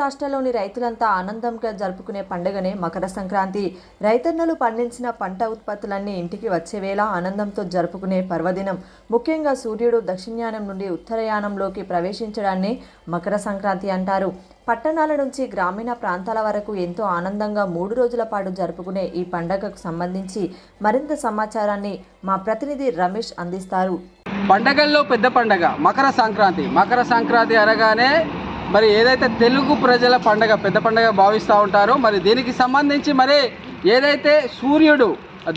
రాష్ట్రాల్లోని రైతులంతా ఆనందంగా జరుపుకునే పండుగనే మకర సంక్రాంతి. రైతన్నలు పండించిన పంట ఉత్పత్తులన్నీ ఇంటికి వచ్చే వేళ ఆనందంతో జరుపుకునే పర్వదినం. ముఖ్యంగా సూర్యుడు దక్షిణాయనం నుండి ఉత్తరయానంలోకి ప్రవేశించడాన్ని మకర సంక్రాంతి అంటారు. పట్టణాల నుంచి గ్రామీణ ప్రాంతాల వరకు ఎంతో ఆనందంగా మూడు రోజుల పాటు జరుపుకునే ఈ పండగకు సంబంధించి మరింత సమాచారాన్ని మా ప్రతినిధి రమేష్ అందిస్తారు. పండగల్లో పెద్ద పండగ మకర సంక్రాంతి. మకర సంక్రాంతి అనగానే మరి ఏదైతే తెలుగు ప్రజల పండగ పెద్ద పండగ భావిస్తూ ఉంటారో మరి దీనికి సంబంధించి మరి ఏదైతే సూర్యుడు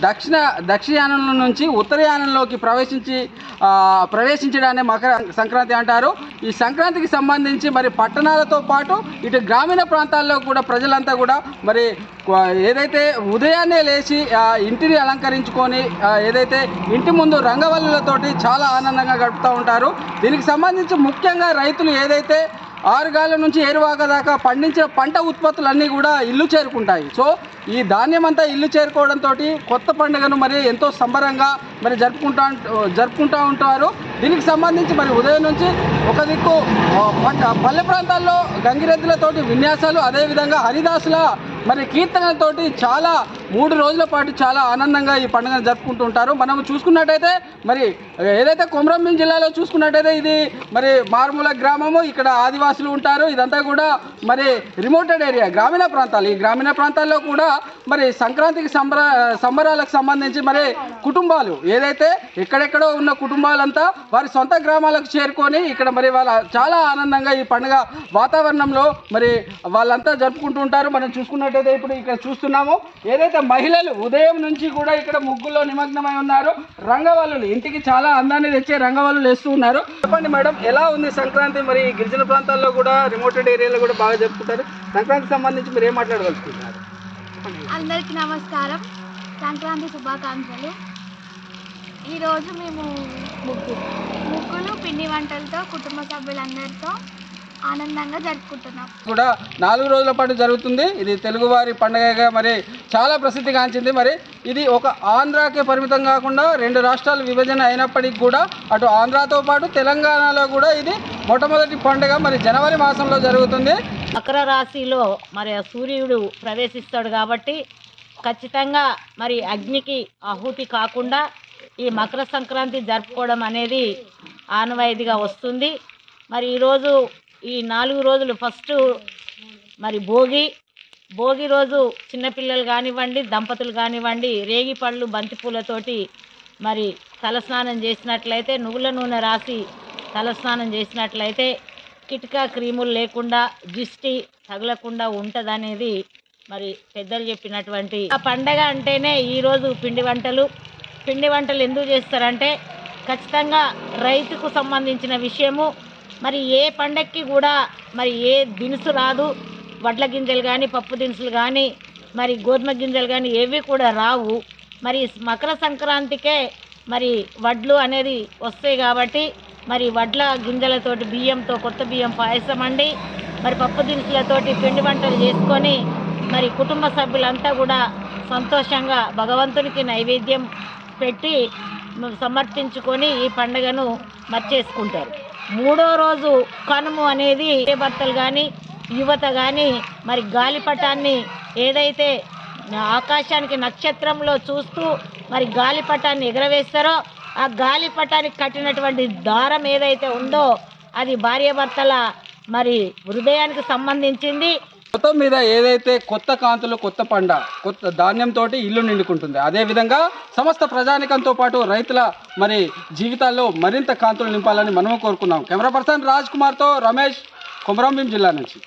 దక్షిణ దక్షిణయానంలో నుంచి ఉత్తరయానంలోకి ప్రవేశించి ప్రవేశించడాన్ని మకర సంక్రాంతి అంటారు. ఈ సంక్రాంతికి సంబంధించి మరి పట్టణాలతో పాటు ఇటు గ్రామీణ ప్రాంతాల్లో కూడా ప్రజలంతా కూడా మరి ఏదైతే ఉదయాన్నే లేచి ఇంటిని అలంకరించుకొని ఏదైతే ఇంటి ముందు రంగవల్లులతోటి చాలా ఆనందంగా గడుపుతూ ఉంటారు. దీనికి సంబంధించి ముఖ్యంగా రైతులు ఏదైతే ఆరుగాల నుంచి ఏరువాక దాకా పండించే పంట ఉత్పత్తులన్నీ కూడా ఇల్లు చేరుకుంటాయి. సో ఈ ధాన్యం అంతా ఇల్లు చేరుకోవడంతో కొత్త పండుగను మరి ఎంతో సంబరంగా మరి జరుపుకుంటా జరుపుకుంటూ ఉంటారు. దీనికి సంబంధించి మరి ఉదయం నుంచి ఒక దిక్కు పల్లె ప్రాంతాల్లో గంగిరెద్దులతోటి విన్యాసాలు అదేవిధంగా హరిదాసుల మరి కీర్తనలతోటి చాలా మూడు రోజుల పాటు చాలా ఆనందంగా ఈ పండుగను జరుపుకుంటూ ఉంటారు. మనం చూసుకున్నట్టయితే మరి ఏదైతే కొమరంభీం జిల్లాలో చూసుకున్నట్టయితే ఇది మరి మారుమూల గ్రామము ఇక్కడ ఆదివాసులు ఉంటారు. ఇదంతా కూడా మరి రిమోటెడ్ ఏరియా గ్రామీణ ప్రాంతాలు. ఈ గ్రామీణ ప్రాంతాల్లో కూడా మరి సంక్రాంతికి సంబర సంబరాలకు సంబంధించి మరి కుటుంబాలు ఏదైతే ఎక్కడెక్కడో ఉన్న కుటుంబాలంతా వారి సొంత గ్రామాలకు చేరుకొని ఇక్కడ మరి వాళ్ళ చాలా ఆనందంగా ఈ పండుగ వాతావరణంలో మరి వాళ్ళంతా జరుపుకుంటూ ఉంటారు. మనం చూసుకున్నట్టయితే ఇప్పుడు ఇక్కడ చూస్తున్నాము ఏదైతే మహిళలు ఉదయం నుంచి కూడా ఇక్కడ ముగ్గుల్లో నిమగ్నమై ఉన్నారు రంగవల్లులు ఇంటికి చాలా అందాన్ని తెచ్చే రంగవల్లులు వేస్తూ ఉన్నారు. చెప్పండి మేడం ఎలా ఉంది సంక్రాంతి? మరి గిరిజన ప్రాంతాల్లో కూడా రిమోటెడ్ ఏరియాలో కూడా బాగా జరుపుకుంటారు. సంక్రాంతికి సంబంధించి మీరు ఏం మాట్లాడగలుగుతున్నారు అందరికీ నమస్కారం. సంక్రాంతి శుభాకాంక్షలు. ఈరోజు మేము ముగ్గు ముగ్గులు పిండి వంటలతో కుటుంబ సభ్యులందరితో ఆనందంగా జరుపుకుంటున్నాం. కూడా నాలుగు రోజుల పాటు జరుగుతుంది. ఇది తెలుగువారి పండగగా మరి చాలా ప్రసిద్ధిగాంచింది మరి ఇది ఒక ఆంధ్రాకే పరిమితం కాకుండా రెండు రాష్ట్రాలు విభజన అయినప్పటికీ కూడా అటు ఆంధ్రాతో పాటు తెలంగాణలో కూడా ఇది మొట్టమొదటి పండుగ మరి జనవరి మాసంలో జరుగుతుంది. మకర రాశిలో మరి ఆ సూర్యుడు ప్రవేశిస్తాడు కాబట్టి ఖచ్చితంగా మరి అగ్నికి ఆహుతి కాకుండా ఈ మకర సంక్రాంతి జరుపుకోవడం అనేది ఆనవాయితీగా వస్తుంది. మరి ఈరోజు ఈ నాలుగు రోజులు ఫస్ట్ మరి భోగి భోగి రోజు చిన్నపిల్లలు కానివ్వండి దంపతులు కానివ్వండి రేగి పళ్ళు బంతిపూలతోటి మరి తలస్నానం చేసినట్లయితే నువ్వుల నూనె రాసి తలస్నానం చేసినట్లయితే కిటికా క్రీములు లేకుండా దిష్టి తగలకుండా ఉంటుందనేది మరి పెద్దలు చెప్పినటువంటి ఆ పండగ అంటేనే ఈరోజు పిండి వంటలు. పిండి వంటలు ఎందుకు చేస్తారంటే ఖచ్చితంగా రైతుకు సంబంధించిన విషయము మరి ఏ పండక్కి కూడా మరి ఏ దినుసు రాదు. వడ్ల గింజలు కానీ పప్పు దినుసులు కానీ మరి గోధుమ గింజలు కానీ ఏవి కూడా రావు. మరి మకర సంక్రాంతికే మరి వడ్లు అనేది వస్తాయి కాబట్టి మరి వడ్ల గింజలతోటి బియ్యంతో కొత్త బియ్యం పాయసం అండి మరి పప్పు దినుసులతోటి పిండి వంటలు చేసుకొని మరి కుటుంబ సభ్యులంతా కూడా సంతోషంగా భగవంతునికి నైవేద్యం పెట్టి సమర్పించుకొని ఈ పండుగను మర్చేసుకుంటారు. మూడో రోజు కనుము అనేది ఏ భర్తలు కానీ యువత కానీ మరి గాలిపటాన్ని ఏదైతే ఆకాశానికి నక్షత్రంలో చూస్తూ మరి గాలిపటాన్ని ఎగరవేస్తారో ఆ గాలిపటానికి కట్టినటువంటి దారం ఏదైతే ఉందో అది భార్యాభర్తల మరి హృదయానికి సంబంధించింది. మొత్తం మీద ఏదైతే కొత్త కాంతులు కొత్త పంట కొత్త ధాన్యంతో ఇల్లు నిండుకుంటుంది. అదేవిధంగా సమస్త ప్రజానికంతో పాటు రైతుల మరి జీవితాల్లో మరింత కాంతులు నింపాలని మనము కోరుకున్నాం. కెమెరా పర్సన్ రాజ్ కుమార్తో రమేష్ కొమరంభీం జిల్లా నుంచి.